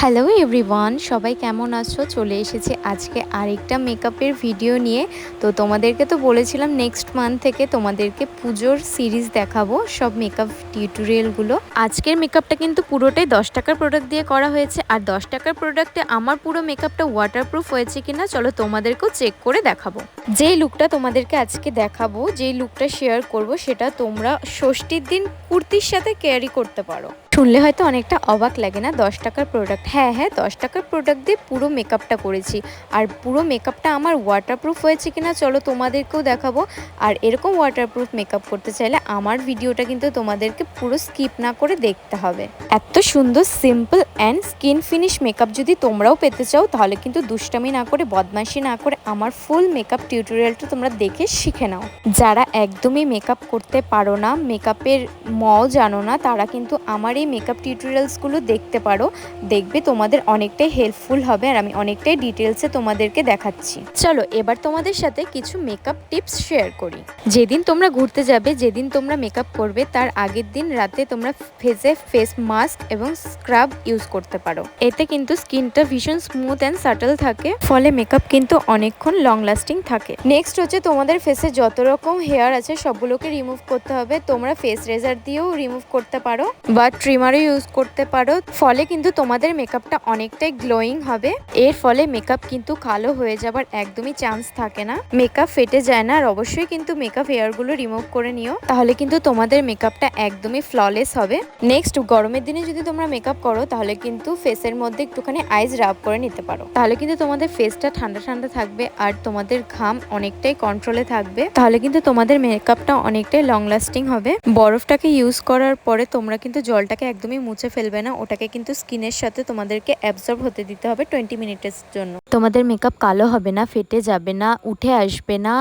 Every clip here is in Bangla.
হ্যালো এভরিওয়ান সবাই কেমন আছো? চলে এসেছি আজকে আরেকটা মেকআপের ভিডিও নিয়ে। তো তোমাদেরকে তো বলেছিলাম নেক্সট মান্থ থেকে তোমাদেরকে পুজোর সিরিজ দেখাবো, সব মেকআপ টিউটোরিয়ালগুলো আজকের মেকআপটা কিন্তু পুরোটাই দশ টাকার প্রোডাক্ট দিয়ে করা হয়েছে। আর দশ টাকার প্রোডাক্টে আমার পুরো মেকআপটা ওয়াটারপ্রুফ হয়েছে কিনা, চলো তোমাদেরকেও চেক করে দেখাবো। যেই লুকটা তোমাদেরকে আজকে দেখাবো, যেই লুকটা শেয়ার করব, সেটা তোমরা ষষ্ঠীর দিন কুর্তির সাথে ক্যারি করতে পারো। শুনলে হয়তো অনেকটা অবাক লাগে না? দশ টাকার প্রোডাক্ট হ্যাঁ হ্যাঁ দশ টাকার প্রোডাক্ট দিয়ে পুরো মেকআপটা করেছি। আর পুরো মেকআপটা আমার ওয়াটারপ্রুফ হয়েছে কিনা চলো তোমাদেরকেও দেখাবো। আর এরকম ওয়াটারপ্রুফ মেকআপ করতে চাইলে আমার ভিডিওটা কিন্তু তোমাদেরকে পুরো স্কিপ না করে দেখতে হবে। এত সুন্দর simple and skin finish makeup যদি তোমরাও পেতে চাও, তাহলে কিন্তু দুষ্টামি না করে বদমাশি না করে আমার ফুল মেকআপ টিউটোরিয়ালটা তোমরা দেখে শিখে নাও। যারা একদমই মেকআপ করতে পারো না মেকআপের মও জানো না, তারা কিন্তু আমার এই মেকআপ টিউটোরিয়ালসগুলো দেখতে পারো, দেখবে তোমাদের অনেকটাই হেল্পফুল হবে আর আমি অনেকটাই ডিটেলসে তোমাদেরকে দেখাচ্ছি। চলো, এবার তোমাদের সাথে কিছু মেকআপ টিপস শেয়ার করি। যেদিন তোমরা ঘুরতে যাবে, যেদিন তোমরা মেকআপ করবে, তার আগের দিন রাতে তোমরা ফেসে ফেস মাস্ক এবং স্ক্রাব ইউজ করতে পারো। এতে কিন্তু স্কিনটা ভীষণ স্মুথ অ্যান্ড সাটল থাকে, ফলে মেকআপ কিন্তু অনেকক্ষণ লং লাস্টিং থাকে। নেক্সট হচ্ছে তোমাদের ফেসে যত রকম হেয়ার আছে, সবগুলোকে রিমুভ করতে হবে। তোমরা ফেস রেজার দিয়েও রিমুভ করতে পারো, বা ট্রিমারও ইউজ করতে পারো। ফলে কিন্তু তোমাদের মেকআপটা অনেকটাই গ্লোয়িং হবে। এর ফলে মেকআপ কিন্তু কালো হয়ে যাবার একদমই চান্স থাকে না। মেকআপ ফেটে যায় না। আর অবশ্যই কিন্তু মেকআপ হেয়ারগুলো রিমুভ করে নিও। তাহলে কিন্তু তোমাদের মেকআপটা একদমই ফ্ললেস হবে। নেক্সট গরমের দিনে যদি তোমরা মেকআপ করো, তাহলে কিন্তু ফেসের মধ্যে একটুখানি আইস রাব করে নিতে পারো। তাহলে কিন্তু তোমাদের ফেসটা ঠান্ডা ঠান্ডা থাকবে। আর তোমাদের ঘাম অনেকটাই কন্ট্রোলে থাকবে। তাহলে কিন্তু তোমাদের মেকআপটা অনেকটাই লং লাস্টিং হবে। বরফটাকে ইউজ করার পরে তোমরা কিন্তু জলটাকে একদমই মুছে ফেলবে না, ওটাকে কিন্তু স্কিনের সাথে তোমাদেরকে অ্যাবজর্ব হতে দিতে হবে টোয়েন্টি মিনিটের জন্য। তোমাদের মেকআপ কালো হবে না, ফেটে যাবে না, উঠে আসবে না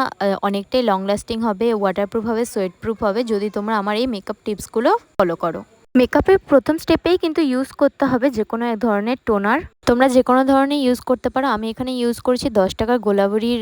অনেকটাই লং লাস্টিং হবে ওয়াটারপ্রুফ হবে সোয়েট প্রুফ হবে, যদি তোমরা আমার এই মেকআপ টিপসগুলো ফলো করো। মেকআপের প্রথম স্টেপেই কিন্তু ইউজ করতে হবে যে কোনো এক ধরনের টোনার তোমরা যে কোনো ধরনের ইউজ করতে পারো। আমি এখানে ইউজ করেছি দশ টাকার গোলাবরির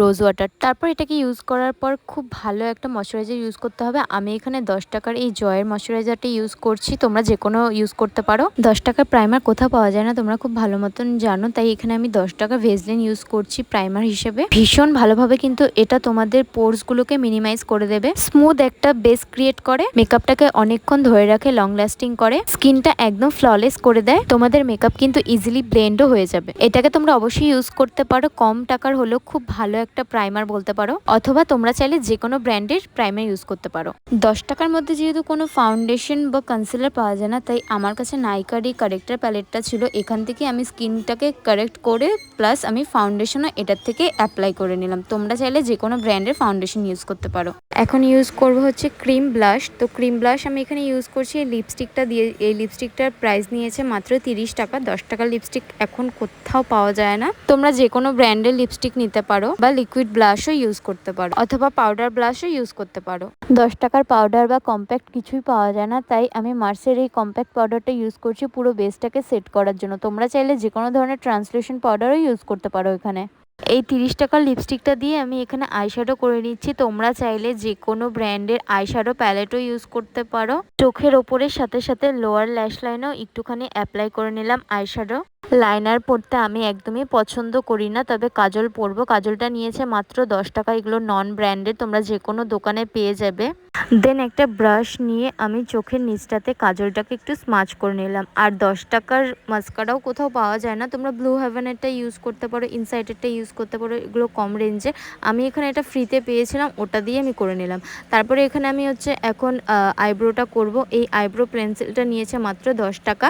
রোজ ওয়াটার তারপর এটাকে ইউজ করার পর খুব ভালো একটা ময়শ্চারাইজার ইউজ করতে হবে। আমি এখানে দশ টাকার এই জয়ের ময়শ্চারাইজারটা ইউজ করছি। তোমরা যে কোনো ইউজ করতে পারো। দশ টাকার প্রাইমার কোথাও পাওয়া যায় না, তোমরা খুব ভালো মতন জানো। তাই এখানে আমি দশ টাকা ভেজলিন ইউজ করছি প্রাইমার হিসেবে। ভীষণ ভালোভাবে কিন্তু এটা তোমাদের পোর্সগুলোকে মিনিমাইজ করে দেবে। স্মুথ একটা বেস ক্রিয়েট করে। মেকআপটাকে অনেকক্ষণ ধরে রাখে লং লাস্টিং করে। স্কিনটা একদম ফ্ললেস করে দেয়। তোমাদের মেকআপ কিন্তু ইজিলি ব্লেন্ডও হয়ে যাবে। এটাকে তোমরা অবশ্যই ইউজ করতে পারো। কম টাকার হলেও খুব ভালো একটা প্রাইমার বলতে পারো। অথবা তোমরা চাইলে যে কোনো ব্র্যান্ডের প্রাইমার ইউজ করতে পারো। দশ টাকার মধ্যে যেহেতু কোনো ফাউন্ডেশন বা কনসিলার পাওয়া যায় না, তাই আমার কাছে নাইকার এই কারেক্টার প্যালেটটা ছিল। এখান থেকে আমি স্কিনটাকে কারেক্ট করে প্লাস আমি ফাউন্ডেশনও এটার থেকে অ্যাপ্লাই করে নিলাম। তোমরা চাইলে যে কোনো ব্র্যান্ডের ফাউন্ডেশন ইউজ করতে পারো। এখন ইউজ করব হচ্ছে ক্রিম ব্লাশ তো ক্রিম ব্লাশ আমি এখানে ইউজ করছি। এই লিপস্টিকটা দিয়ে, এই লিপস্টিকটার প্রাইস নিয়েছে মাত্র তিরিশ টাকা। দশ টাকার লিপস্টিক এখন কোথাও পাওয়া যায় না। তোমরা যে কোনো ব্র্যান্ডের লিপস্টিক নিতে পারো বা লিকুইড ব্লাশও ইউজ করতে পারো, অথবা পাউডার ব্লাশও ইউজ করতে পারো। দশ টাকার পাউডার বা কম্প্যাক্ট কিছুই পাওয়া যায় না, তাই আমি মার্সের এই কম্প্যাক্ট পাউডারটা ইউজ করছি, পুরো বেসটাকে সেট করার জন্য। তোমরা চাইলে যে কোনো ধরনের ট্রান্সলেশন পাউডারও ইউজ করতে পারো এখানে। এই তিরিশ টাকার লিপস্টিকটা দিয়ে আমি এখানে আইশ্যাডো করে নিচ্ছি। তোমরা চাইলে যে কোনো ব্র্যান্ডের আইশ্যাডো প্যালেটও ইউজ করতে পারো। চোখের ওপরের সাথে সাথে লোয়ার ল্যাশ লাইনও একটুখানি অ্যাপ্লাই করে নিলাম আইশ্যাডো লাইনার পরতে আমি একদমই পছন্দ করি না। তবে কাজল পরবো। কাজলটা নিয়েছে মাত্র দশ টাকা। এগুলো নন ব্র্যান্ডের তোমরা যে কোনো দোকানে পেয়ে যাবে। দেন একটা ব্রাশ নিয়ে আমি চোখের নিচটাতে কাজলটাকে একটু স্মাচ করে নিলাম। আর দশ টাকার মাস্কারাও কোথাও পাওয়া যায় না। তোমরা ব্লু হেভেনেরটা ইউজ করতে পারো ইনসাইডেরটা ইউজ করতে পারো। এগুলো কম রেঞ্জে আমি এখানে এটা ফ্রিতে পেয়েছিলাম। ওটা দিয়ে আমি করে নিলাম। তারপরে এখানে আমি হচ্ছে এখন আইব্রোটা করব। এই আইব্রো পেন্সিলটা নিয়েছে মাত্র দশ টাকা।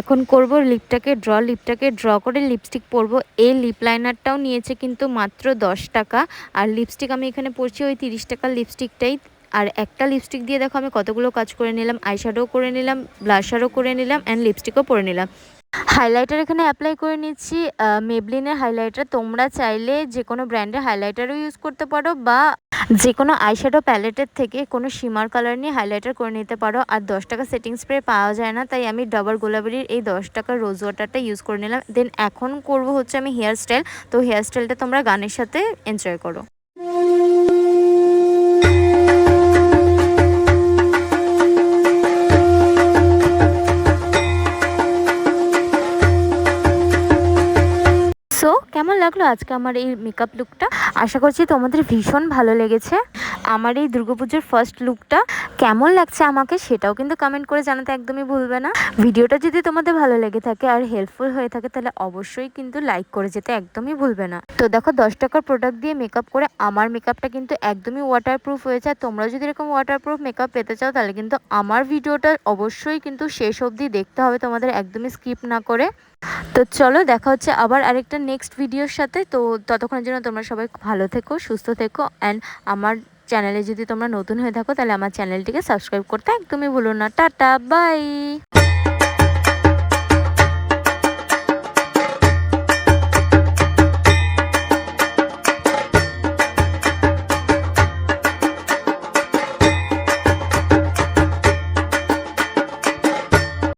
এখন করব লিপটাকে ড্র লিপটাকে ড্র করে লিপস্টিক পরবো এই লিপ লাইনারটাও নিয়েছে কিন্তু মাত্র দশ টাকা আর লিপস্টিক আমি এখানে পরছি ওই তিরিশ টাকার লিপস্টিকটাই আর একটা লিপস্টিক দিয়ে দেখো আমি কতগুলো কাজ করে নিলাম আইশ্যাডো করে নিলাম ব্লাশারও করে নিলাম অ্যান্ড লিপস্টিকও পরে নিলাম হাইলাইটার এখানে অ্যাপ্লাই করে নিচ্ছি। মেবলিনের হাইলাইটার। তোমরা চাইলে যে কোনো ব্র্যান্ডের হাইলাইটারও ইউজ করতে পারো বা যে কোনো আইশ্যাডো প্যালেটের থেকে কোনো শিমার কালার নিয়ে হাইলাইটার করে নিতে পারো। আর দশ টাকা সেটিং স্প্রে পাওয়া যায় না, তাই আমি ডাবল গোলাবারির এই দশ টাকার রোজ ওয়াটারটা ইউজ করে নিলাম। দেন এখন করব হচ্ছে আমি হেয়ার স্টাইল। তো হেয়ার স্টাইলটা তোমরা গানের সাথে এনজয় করো। লাগল আজকে আমার এই মেকআপ লুকটা আশা করছি তোমাদের ভীষণ ভালো লেগেছে। আমার এই দুর্গাপুজোর ফার্স্ট লুকটা কেমন লাগছে আমাকে সেটাও কিন্তু কমেন্ট করে জানাতে একদমই ভুলবে না। ভিডিওটা যদি তোমাদের ভালো লেগে থাকে আর হেল্পফুল হয়ে থাকে তাহলে অবশ্যই কিন্তু লাইক করে যেতে একদমই ভুলবে না। তো দেখো, দশ টাকার প্রোডাক্ট দিয়ে মেকআপ করে আমার মেকআপটা কিন্তু একদমই ওয়াটারপ্রুফ হয়েছে। আর তোমরা যদি এরকম ওয়াটারপ্রুফ মেকআপ পেতে চাও তাহলে কিন্তু আমার ভিডিওটা অবশ্যই কিন্তু শেষ অবধি দেখতে হবে, তোমাদের একদমই স্কিপ না করে। তো চলো, দেখা হচ্ছে আবার আরেকটা নেক্সট ভিডিওর সাথে। তো ততক্ষণের জন্য তোমরা সবাই ভালো থেকো, সুস্থ থেকো। অ্যান্ড আমার চ্যানেলে যদি তোমরা নতুন হয়ে থাকো, তাহলে আমার চ্যানেলটিকে সাবস্ক্রাইব করতে একদমই ভুলো না। Tata bye